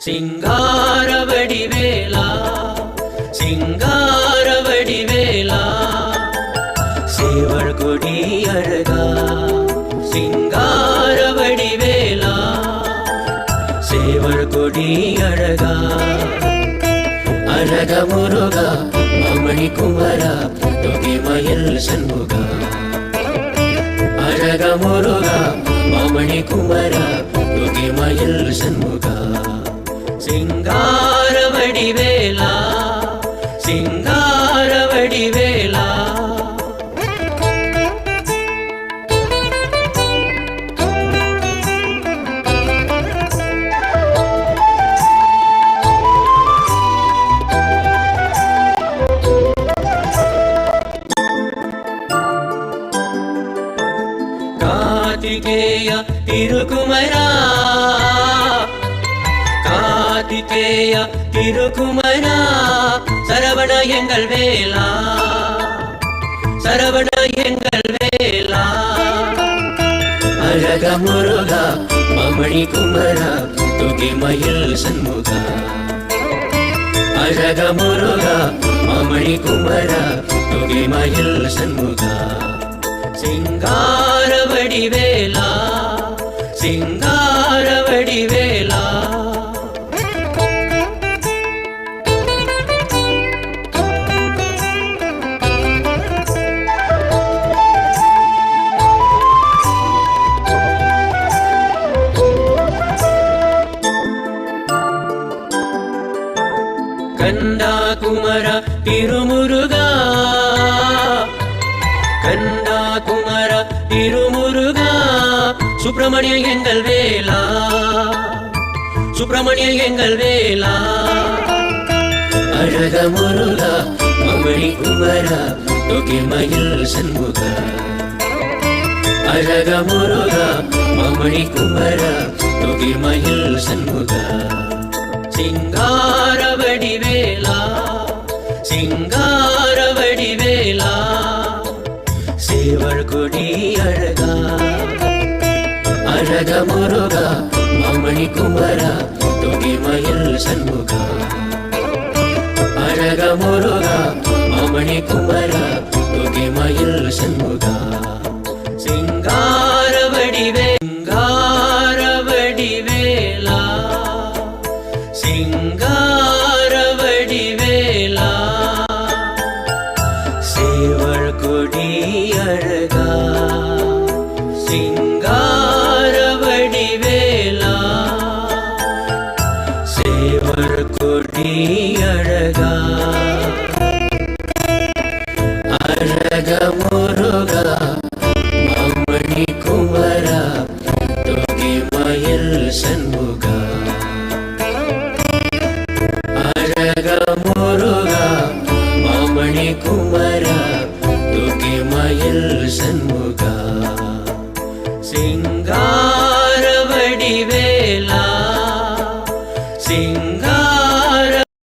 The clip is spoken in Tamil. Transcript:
சிங்காரவடி வேலா சிங்காரவடி வேலா. சேவல் கொடி அழகா சிங்காரவடி வேலா. சேவல் கொடி அழகா அழக முருகா மாமணி குமரா தொகை மயில் சண்முகா. அழக முருகா மாமணி குமரா தொகை மயில் சண்முகா. சிங்கார வடிவேலா சிங்கார வடிவேலா கார்த்திகேய திருக்குமரா. கார்த்திகேய திருக்குமரா. சரவண எங்கள் வேளா. சரவண எங்கள் வேளா. அழக முருகா மமணி குமரா துகி மயில் சண்முகா. அழக முருகா மமணி குமரா துகி மயில் சண்முகா. சிங்காரவடி வேலா சிங்காரவடி கண்டா குமர திருமுருகா. கண்டா குமர திருமுருகா. சுப்பிரமணிய எங்கள் வேலா. சுப்பிரமணிய எங்கள் வேலா. அழக முருகா மமணி குமரா தொகை மயில் சண்முகா. அழக முருகா மமணி குமரா தொகை மயில் சண்முகா. சிங்கார சிங்கார வடிவேலா சேவல் கொடி அழகா அழக முருகா மாமணி குமரா தொகை மயில் சண்முகா. அழக முருகா மாமணி குமரா தொகை மயில் சண்முகா. அழகா சிங்காரவடி வேலா சேவல் கொடி அழகா அழக முருகா மமணி குமரா தொகை மயில் சண்முகா. அழக முருகா மாமணி குமரா துகிமயில் சண்முகா சிங்கா